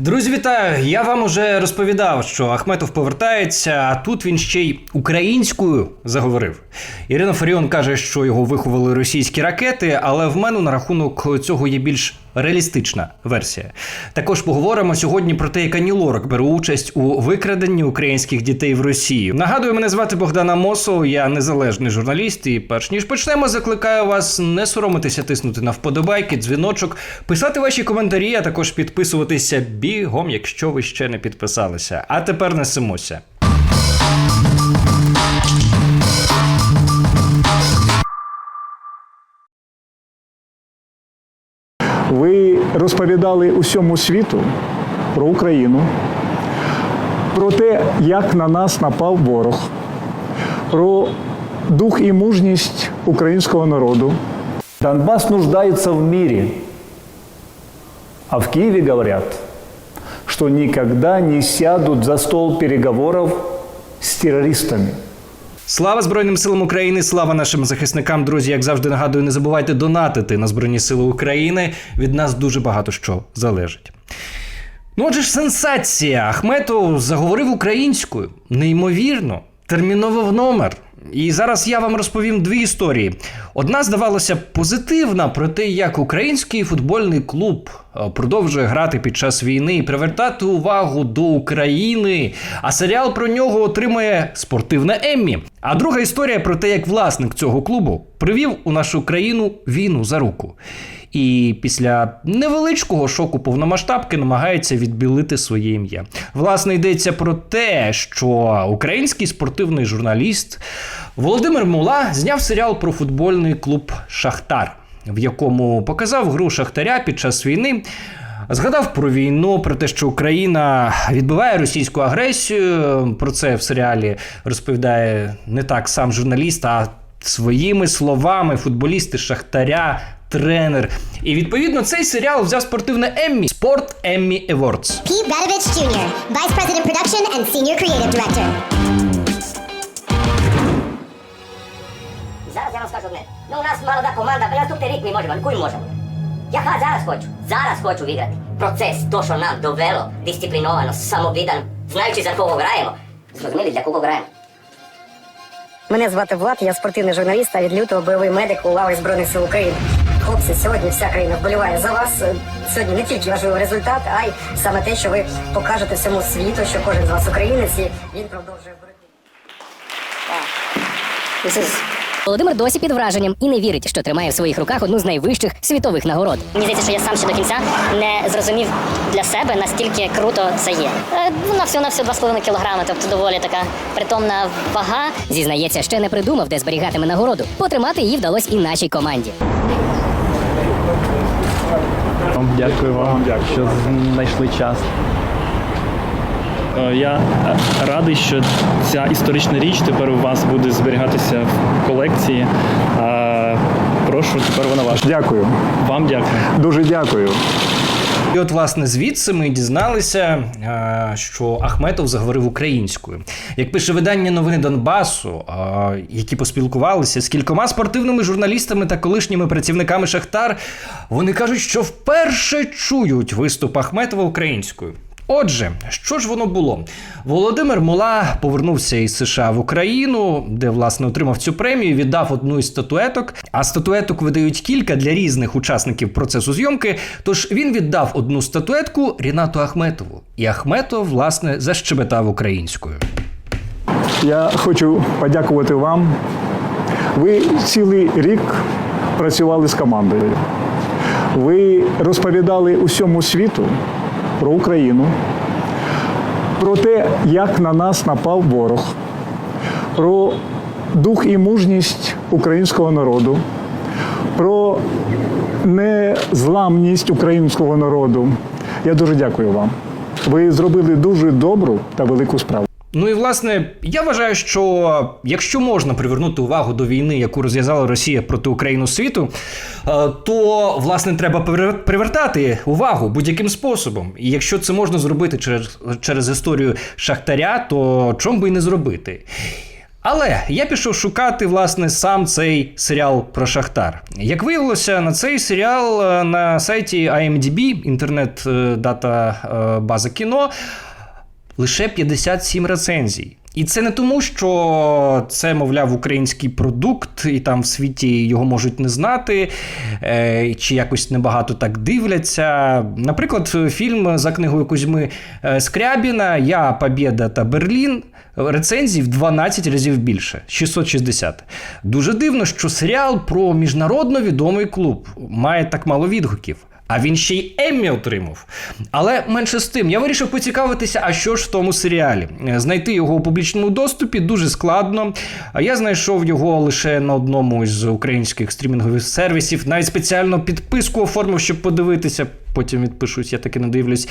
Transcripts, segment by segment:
Друзі, вітаю! Я вам уже розповідав, що Ахметов повертається, а тут він ще й українською заговорив. Ірина Фаріон каже, що його виховали російські ракети, але в мене на рахунок цього є більш реалістична версія. Також поговоримо сьогодні про те, як Ані Лорак бере участь у викраденні українських дітей в Росії. Нагадую, мене звати Богдана Мосов, я незалежний журналіст. І перш ніж почнемо, закликаю вас не соромитися тиснути на вподобайки, дзвіночок, писати ваші коментарі, а також підписуватися бігом, якщо ви ще не підписалися. А тепер несемося. Ви розповідали усьому світу про Україну, про те, як на нас напав ворог, про дух і мужність українського народу. Донбасс нуждается в мире. А в Киеве говорят, что никогда не сядут за стол переговоров с террористами. Слава Збройним силам України, слава нашим захисникам. Друзі, як завжди нагадую, не забувайте донатити на Збройні Сили України. Від нас дуже багато що залежить. Ну, отже ж, сенсація. Ахметов заговорив українською. Неймовірно, терміново в номер. І зараз я вам розповім дві історії. Одна здавалося позитивна про те, як український футбольний клуб е, продовжує грати під час війни і привертати увагу до України. А серіал про нього отримує спортивне Еммі. А друга історія про те, як власник цього клубу привів у нашу країну війну за руку. І після невеличкого шоку повномасштабки намагається відбілити своє ім'я. Власне, йдеться про те, що український спортивний журналіст Володимир Мула зняв серіал про футбольний клуб Шахтар, в якому показав гру Шахтаря під час війни. Згадав про війну, про те, що Україна відбиває російську агресію. Про це в серіалі розповідає не так сам журналіст, а своїми словами футболісти Шахтаря, тренер. І відповідно цей серіал взяв спортивне Еммі Спорт Еммі Awards. Pete Radovich Jr., Vice President Production and Senior Creative Director. Зараз я вам скажу одне. Ну, у нас молода команда, наступний рік ми можемо, куй можемо. Я ха- зараз хочу, зараз хочу виграти. Процес, то, що нам довело, дисципліновано, самовіддано, знаючи за кого граємо. Зрозуміли, для кого граємо. Мене звати Влад, я спортивний журналіст, а від лютого бойовий медик у лаві Збройних сил України. Хлопці, сьогодні вся країна вболіває за вас. Сьогодні не тільки важливий результат, а й саме те, що ви покажете всьому світу, що кожен з вас українець, і він продовжує боротьбу. Володимир досі під враженням і не вірить, що тримає в своїх руках одну з найвищих світових нагород. Мені здається, що я сам ще до кінця не зрозумів для себе, наскільки круто це є. Е, На всього на всього 2,5 кілограми, тобто доволі така притомна вага. Зізнається, ще не придумав, де зберігатиме нагороду. Потримати її вдалося і нашій команді. Дякую вам, що знайшли час. Е, Я е, радий, що ця історична річ тепер у вас буде зберігатися в колекції. Прошу, тепер вона ваша. Дякую. Вам дякую. Дуже дякую. І от, власне, звідси ми дізналися, е, що Ахметов заговорив українською. Як пише видання новини Донбасу, які поспілкувалися з кількома спортивними журналістами та колишніми працівниками Шахтар, вони кажуть, що вперше чують виступ Ахметова українською. Отже, що ж воно було? Володимир Мула повернувся із США в Україну, де власне отримав цю премію, віддав одну із статуеток. А статуеток видають кілька для різних учасників процесу зйомки. Тож він віддав одну статуетку Рінату Ахметову. І Ахметов, власне, защебетав українською. Я хочу подякувати вам. Ви цілий рік працювали з командою. Ви розповідали усьому світу про Україну, про те, як на нас напав ворог, про дух і мужність українського народу, про незламність українського народу. Я дуже дякую вам. Ви зробили дуже добру та велику справу. Ну і власне, я вважаю, що якщо можна привернути увагу до війни, яку розв'язала Росія проти України світу, е, то власне треба привертати увагу будь-яким способом. І якщо це можна зробити через, через історію Шахтаря, то чому би і не зробити? Але я пішов шукати власне сам цей серіал про Шахтар. Як виявилося, на цей серіал е, на сайті IMDb, інтернет е, дата база кіно, лише 57 рецензій. І це не тому, що це, мовляв, український продукт, і там в світі його можуть не знати, е, чи якось небагато так дивляться. Наприклад, фільм за книгою Кузьми е, Скрябіна Я, Побєда та Берлін. Рецензій в 12 разів більше 660. Дуже дивно, що серіал про міжнародно відомий клуб має так мало відгуків. А він ще й Еммі отримав. Але менше з тим, я вирішив поцікавитися, а що ж в тому серіалі. Е, Знайти його у публічному доступі дуже складно. Я знайшов його лише на одному із українських стрімінгових сервісів. Навіть спеціально підписку оформив, щоб подивитися. Потім відпишусь, я таки не дивлюсь.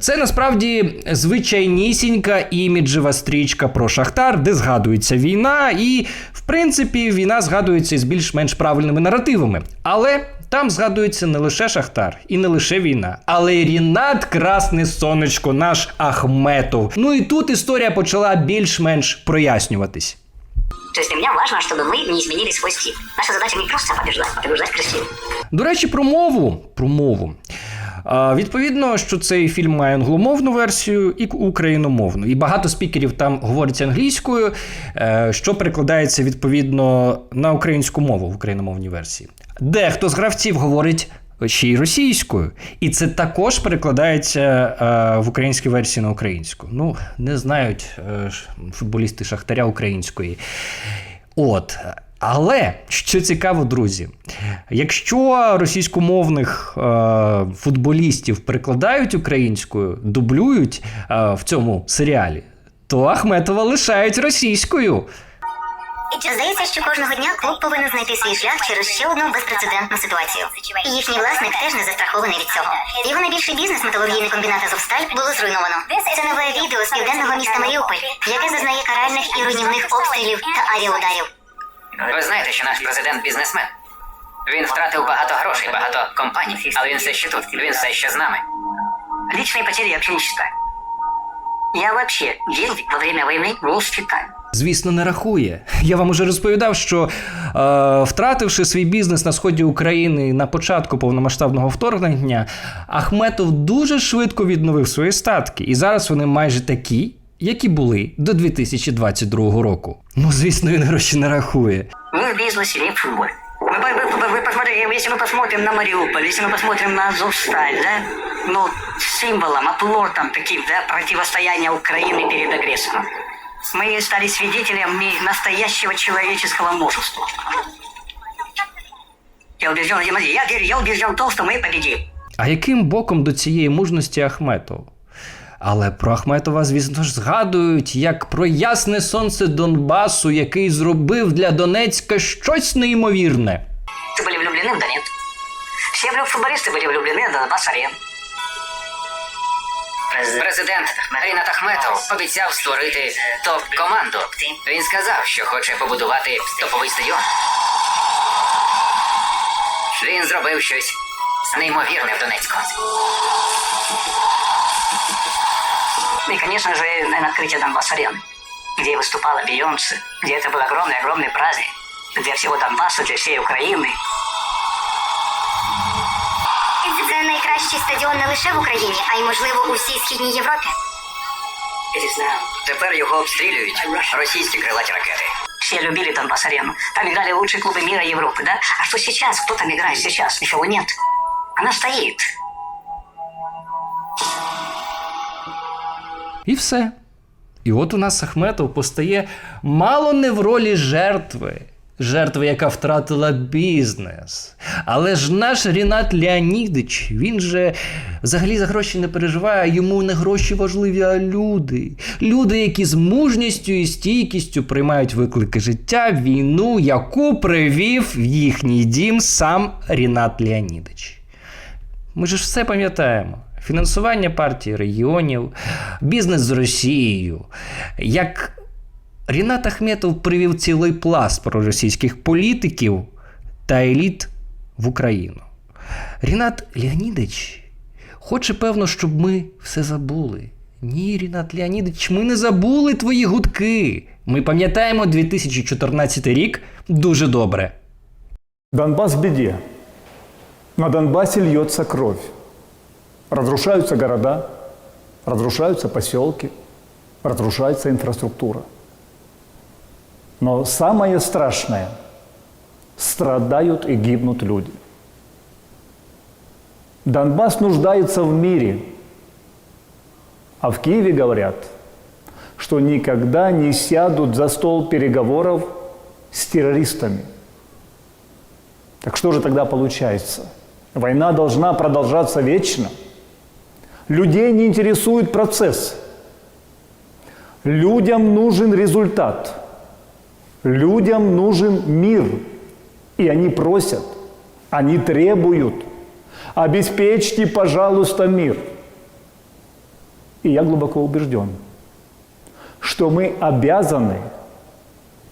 Це насправді звичайнісінька іміджева стрічка про Шахтар, де згадується війна, і в принципі війна згадується з більш-менш правильними наративами. Але там згадується не лише Шахтар і не лише війна, але й Рінат Красне Сонечко, наш Ахметов. Ну і тут історія почала більш-менш прояснюватись. То есть для меня важно, чтобы мы не изменили свой стиль. Наша задача не просто побеждать, а побеждать красиво. До речі, про мову. Про мову. А, відповідно, що цей фільм має англомовну версію і україномовну. І багато спікерів там говорять англійською, е, що перекладається відповідно на українську мову в україномовній версії. Дехто з гравців говорить. Ще й російською, і це також перекладається е, в українській версії на українську. Ну, не знають е, футболісти Шахтаря української. От. Але що цікаво, друзі, якщо російськомовних е, футболістів перекладають українською, дублюють е, в цьому серіалі, то Ахметова лишають російською. І чи здається, що кожного дня клуб повинен знайти свій шлях через ще одну безпрецедентну ситуацію? І їхній власник теж не застрахований від цього. Його найбільший бізнес металургійний комбінат Азовсталь було зруйновано. Це нове відео з південного міста Маріуполь, яке зазнає каральних і руйнівних обстрілів та авіаударів. Ви знаєте, що наш президент бізнесмен. Він втратив багато грошей, багато компаній, але він все ще тут, він все ще з нами. Личные потери я вообще не считаю. Я вообще деньги во время войны не считаю. Звісно, не рахує. Я вам уже розповідав, що е, втративши свій бізнес на сході України на початку повномасштабного вторгнення, Ахметов дуже швидко відновив свої статки, і зараз вони майже такі, які були до 2022 року. Ну, звісно, він гроші не рахує. Ни в бизнесе, ни в футболе. Вы, вы- вы- вы посмотрите, если мы посмотрим на Мариуполь, если мы посмотрим на Азовсталь, да, ну, символом, оплотом таким, да, противостояния Украины перед агрессором. Мы стали свидетелями настоящего человеческого мужества. Я убежден, я, я, я убежден в том, что мы победим. А яким боком до цієї мужності Ахметов? Але про Ахметова, звісно ж, згадують як про ясне сонце Донбасу, який зробив для Донецька щось неймовірне. Ты были влюблены в Донет. Все футболисты были влюблены в Донбасс-арен. Президент Рінат Ахметов обіцяв створити топ-команду. Він сказав, що хоче побудувати топовий стадіон. Він зробив щось неймовірне в Донецьку. И, конечно же, наверное, открытие Донбасс-арены, где выступала Бейонсе, где это был огромный-огромный праздник для всего Донбасса, для всей Украины. Це найкращий стадіон не лише в Україні, а й можливо у всій східній Європі. Тепер його обстрілюють російські крилаті ракети. Все любили Донбасс-арену. Там играли лучшие клубы мира и Европы, да? А что сейчас? Кто там играет сейчас? Никого нет. Она стоит. І все. І от у нас Ахметов постає мало не в ролі жертви. Жертви, яка втратила бізнес. Але ж наш Рінат Леонідич, він же взагалі за гроші не переживає, йому не гроші важливі, а люди. Люди, які з мужністю і стійкістю приймають виклики життя, війну, яку привів в їхній дім сам Рінат Леонідич. Ми ж все пам'ятаємо. Фінансування партії регіонів, бізнес з Росією. Як Рінат Ахметов привів цілий пласт проросійських політиків та еліт в Україну. Рінат Леонідович хоче, певно, щоб ми все забули. Ні, Рінат Леонідович, ми не забули твої гудки. Ми пам'ятаємо 2014 рік дуже добре. Донбасс в беде. На Донбассе льется кровь. Разрушаются города, разрушаются поселки, разрушается инфраструктура. Но самое страшное – страдают и гибнут люди. Донбасс нуждается в мире, а в Киеве говорят, что никогда не сядут за стол переговоров с террористами. Так что же тогда получается? Война должна продолжаться вечно. Людей не интересует процесс. Людям нужен результат. Людям нужен мир. И они просят, они требуют. Обеспечьте, пожалуйста, мир. И я глубоко убежден, что мы обязаны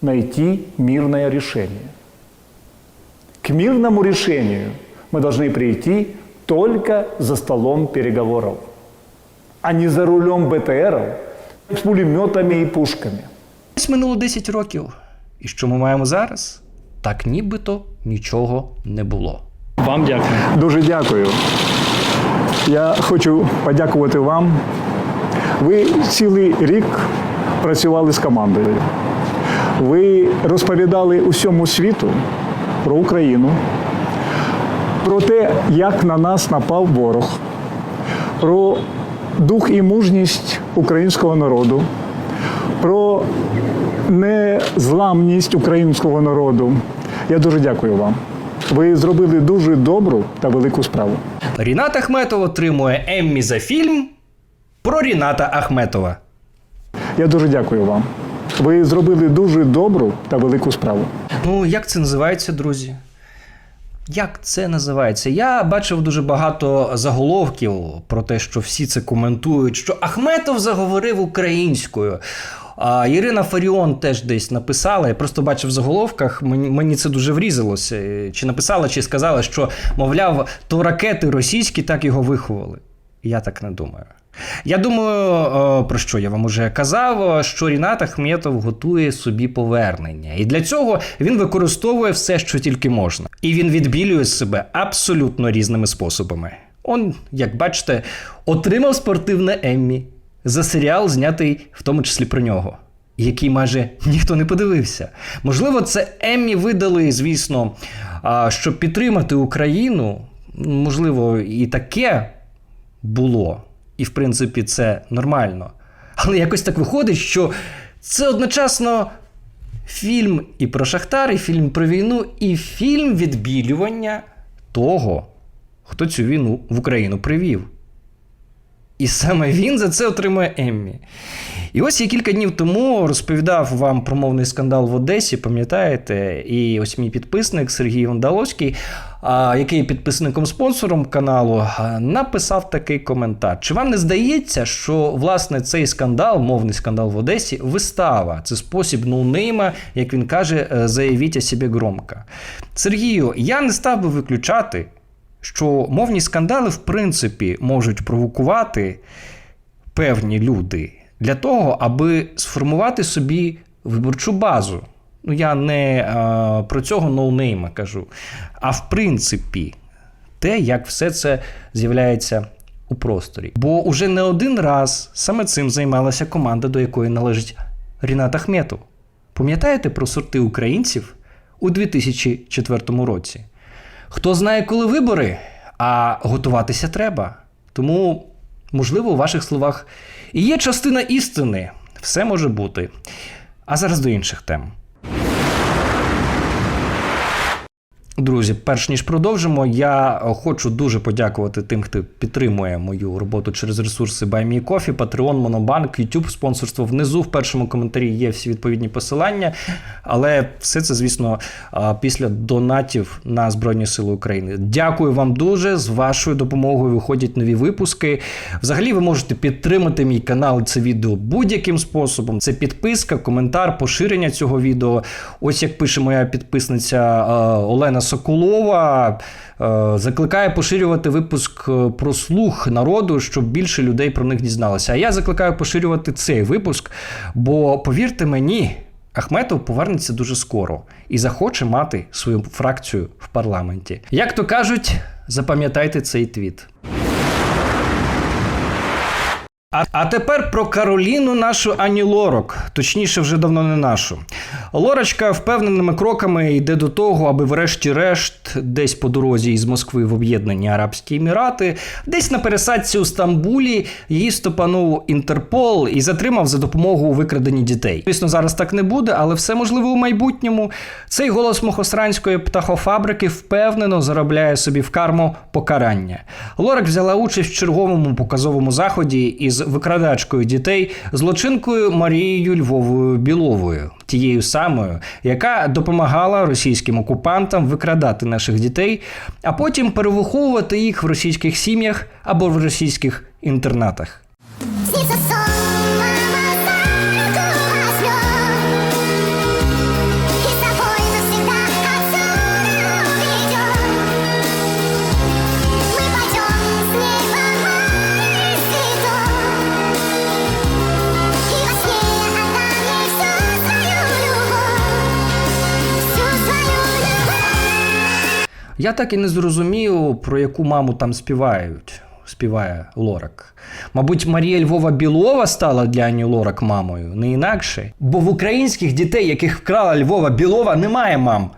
найти мирное решение. К мирному решению мы должны прийти только за столом переговоров, а не за рулем БТРов с пулеметами и пушками. Ось минуло 10 років. І що ми маємо зараз? Так нібито нічого не було. Вам дякую. Дуже дякую. Я хочу подякувати вам. Ви цілий рік працювали з командою. Ви розповідали усьому світу про Україну, про те, як на нас напав ворог, про дух і мужність українського народу, про незламність українського народу. Я дуже дякую вам. Ви зробили дуже добру та велику справу. Рінат Ахметов отримує Еммі за фільм про Ріната Ахметова. Я дуже дякую вам. Ви зробили дуже добру та велику справу. Ну, як це називається, друзі? Як це називається? Я бачив дуже багато заголовків про те, що всі це коментують, що Ахметов заговорив українською. А Ірина Фаріон теж десь написала. Я просто бачив в заголовках, мені, це дуже врізалося. Е, Чи написала, чи сказала, що, мовляв, то ракети російські так його виховали. Я так не думаю. Я думаю, е, про що я вам уже казав, що Рінат Ахметов готує собі повернення. І для цього він використовує все, що тільки можна. І він відбілює себе абсолютно різними способами. Он, як бачите, отримав спортивне Еммі за серіал, знятий в тому числі про нього. Який майже ніхто не подивився. Можливо, це Еммі видали, звісно, щоб підтримати Україну. Можливо, і таке було. І, в принципі, це нормально. Але якось так виходить, що це одночасно фільм і про Шахтар, і фільм про війну, і фільм відбілювання того, хто цю війну в Україну привів. І саме він за це отримує Еммі. І ось я кілька днів тому розповідав вам про мовний скандал в Одесі, пам'ятаєте? І ось мій підписник Сергій Вондаловський, який є підписником-спонсором каналу, написав такий коментар. Чи вам не здається, що власне цей скандал, мовний скандал в Одесі, вистава? Це спосіб ноунейма, як він каже, е, заявіть о собі громко. Сергію, я не став би виключати, що мовні скандали, в принципі, можуть провокувати певні люди для того, аби сформувати собі виборчу базу. Ну, я не а, про цього ноунейма кажу. А в принципі, те, як все це з'являється у просторі. Бо уже не один раз саме цим займалася команда, до якої належить Рінат Ахметов. Пам'ятаєте про сорти українців у 2004 році? Хто знає, коли вибори, а готуватися треба. Тому, можливо, у ваших словах і є частина істини. Все може бути. А зараз до інших тем. Друзі, перш ніж продовжимо, я хочу дуже подякувати тим, хто підтримує мою роботу через ресурси BuyMeCoffee, Patreon, Monobank, YouTube, спонсорство. Внизу в першому коментарі є всі відповідні посилання. Але все це, звісно, після донатів на Збройні Сили України. Дякую вам дуже. З вашою допомогою виходять нові випуски. Взагалі, ви можете підтримати мій канал це відео будь-яким способом. Це підписка, коментар, поширення цього відео. Ось як пише моя підписниця Олена Соколова е, закликає поширювати випуск е, про слух народу, щоб більше людей про них дізналося. А я закликаю поширювати цей випуск, бо повірте мені. Ахметов повернеться дуже скоро і захоче мати свою фракцію в парламенті. Як то кажуть, запам'ятайте цей твіт. А, а тепер про Кароліну, нашу Ані Лорок, точніше, вже давно не нашу. Лорочка впевненими кроками йде до того, аби, врешті-решт, десь по дорозі із Москви в Об'єднані Арабські Емірати, десь на пересадці у Стамбулі її стопанув Інтерпол і затримав за допомогою у викраденні дітей. Звісно, зараз так не буде, але все можливо у майбутньому. Цей голос мохосранської птахофабрики впевнено заробляє собі в карму покарання. Лорак взяла участь в черговому показовому заході із викрадачкою дітей злочинкою Марією Львовою Біловою, тією самою, яка допомагала російським окупантам викрадати наших дітей, а потім перевиховувати їх в російських сім'ях або в російських інтернатах. Я так і не зрозумів, про яку маму там співають. Співає Лорак. Мабуть, Марія Львова Білова стала для Ані Лорак мамою, не інакше. Бо в українських дітей, яких вкрала Львова Білова, немає мам.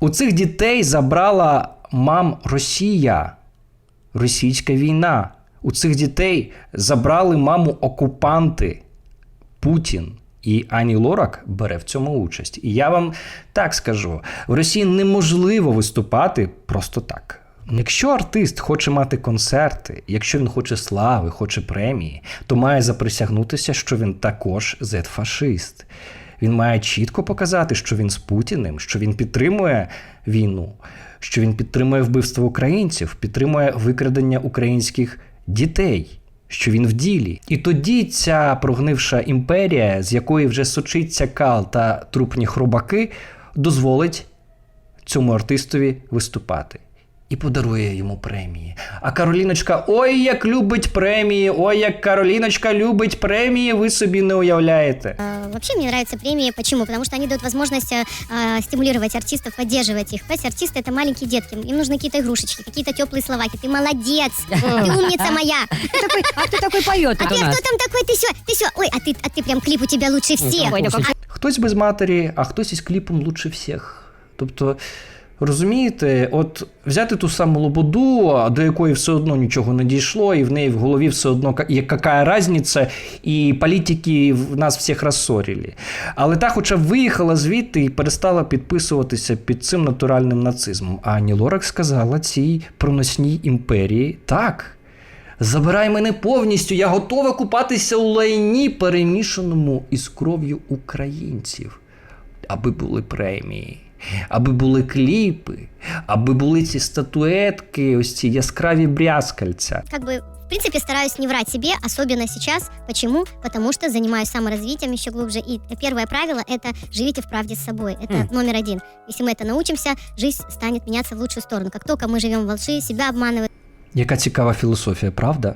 У цих дітей забрала мам Росія, російська війна. У цих дітей забрали маму окупанти Путін. І Ані Лорак бере в цьому участь. І я вам так скажу: в Росії неможливо виступати просто так. Якщо артист хоче мати концерти, якщо він хоче слави, хоче премії, то має заприсягнутися, що він також зет-фашист. Він має чітко показати, що він з Путіним, що він підтримує війну, що він підтримує вбивство українців, підтримує викрадення українських дітей що він в ділі. І тоді ця прогнивша імперія, з якої вже сочиться кал та трупні хробаки, дозволить цьому артистові виступати І подарує йому премії. А Кароліночка, ой, як любить премії, ой, як Кароліночка любить премії, ви собі не уявляєте. Вообще мне нравятся премии. Почему? Потому что они дают возможность э, э, стимулировать артистов, поддерживать их. Понимаете, артисты это маленькие детки. Им нужны какие-то игрушечки, какие-то теплые словаки. Ты молодец, ты умница моя. А хто такий поет А ты кто там такой? Ты все, ты все. Ой, а ты, а ты прям клип у тебя лучше всех. Ой, ну как Хтось без матері, а хтось із кліпом лучше всіх. Тобто, розумієте, от взяти ту саму Лободу, до якої все одно нічого не дійшло, і в неї в голові все одно ка- яка різниця, і політики в нас всіх розсорили. Але та хоча виїхала звідти і перестала підписуватися під цим натуральним нацизмом. А Ані Лорак сказала цій проносній імперії так. Забирай мене повністю, я готова купатися у лайні, перемішаному із кров'ю українців, аби були премії, аби були кліпи, аби були ці статуетки, ось ці яскраві брязкальця. Как бы, в принципе, стараюсь не врать себе, особенно сейчас. Почему? Потому что занимаюсь саморазвитием еще глубже. И первое правило – это живите в правде с собой. Это номер один. Если мы это научимся, жизнь станет меняться в лучшую сторону. Как только мы живем во лжи, себя обманываем, Яка цікава філософія, правда?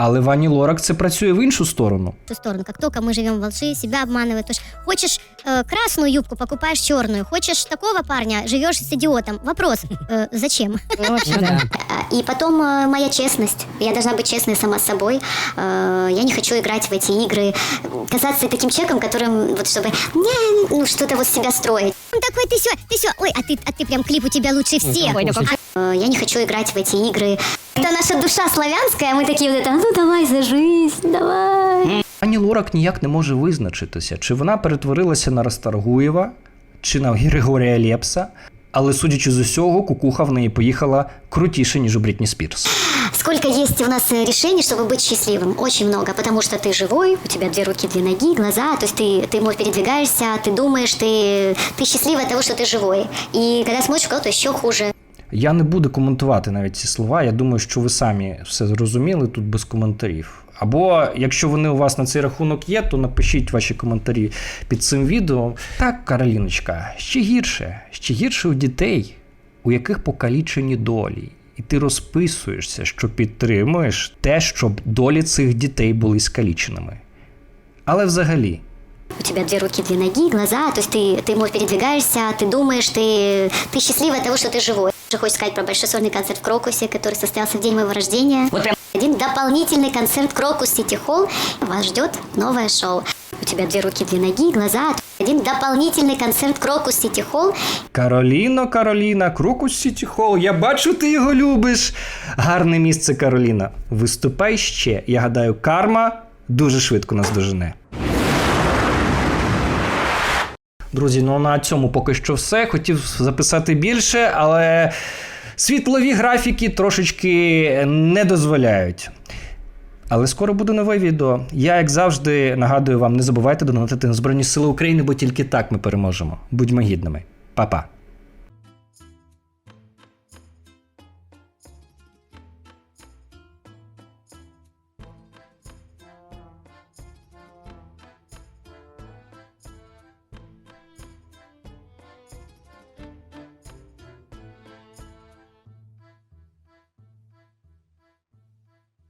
Але в Ані Лорак це працює в іншу сторону. в ту сторону. Как только мы живем во лжи, себя обманывают. То есть хочешь э, красную юбку, покупаешь черную. Хочешь такого парня, живешь с идиотом. Вопрос, э, зачем? И потом э, моя честность. Я должна быть честной сама с собой. Э, Я не хочу играть в эти игры, казаться таким человеком, которым вот чтобы не, ну что-то вот себя строить. Он такой, ты все, ты все, ой, а ты, а ты прям клип у тебя лучше всех. Ой, ну как- Э, Я не хочу играть в эти игры. Это наша душа славянская, мы такие вот это, ну давай за жизнь, давай. Ані Лорак ніяк не може визначитися, чи вона перетворилася на Расторгуєва, чи на Григорія Лепса. Але судячи з усього, кукуха в неї поїхала крутіше, ніж у Брітні Спірс. Сколько есть у нас э, решений, чтобы быть счастливым? Очень много, потому что ты живой, у тебя две руки, две ноги, глаза, то есть ты, ты может, передвигаешься, ты думаешь, ты, ты счастлив от того, что ты живой. И когда смотришь в кого-то еще хуже. Я не буду коментувати навіть ці слова. Я думаю, що ви самі все зрозуміли тут без коментарів. Або якщо вони у вас на цей рахунок є, то напишіть ваші коментарі під цим відео. Так, Кароліночка, ще гірше, ще гірше у дітей. у яких покалічені долі. І ти розписуєшся, що підтримуєш те, щоб долі цих дітей були скаліченими. Але взагалі, У тебя две руки, две ноги, глаза, то есть ты, ты можешь передвигаешься, ты думаешь, ты, ты счастлива от того, что ты живой. Же хочешь сказать про большой сольный концерт в Крокусе, который состоялся в день моего рождения. Вот прям Один дополнительный концерт Крокус Сити Холл. Вас ждет новое шоу. У тебя две руки, две ноги, глаза. Один дополнительный концерт Крокус Сити Холл. Кароліно, Кароліна, Крокус Сіті Холл, я бачу, ти його любиш. Гарне місце, Кароліна. Виступай ще. Я гадаю, карма дуже швидко нас дожене. Друзі, ну на цьому поки що все. Хотів записати більше, але світлові графіки трошечки не дозволяють. Але скоро буде нове відео. Я, як завжди, нагадую вам, не забувайте донатити на Збройні Сили України, бо тільки так ми переможемо. Будьмо гідними. Па-па.